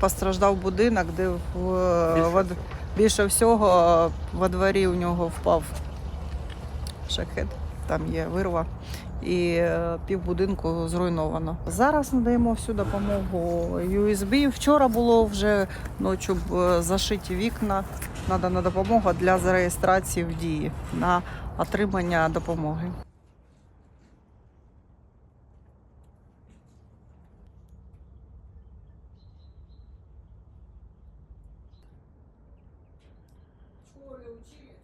Постраждав будинок, де в, во- більше всього во дворі у нього впав шахет. Там є вирва. І е, півбудинку зруйновано. Зараз надаємо всю допомогу USB. Вчора було вже ночі б, зашиті вікна. Надана допомога для зареєстрації в дії на отримання допомоги. huge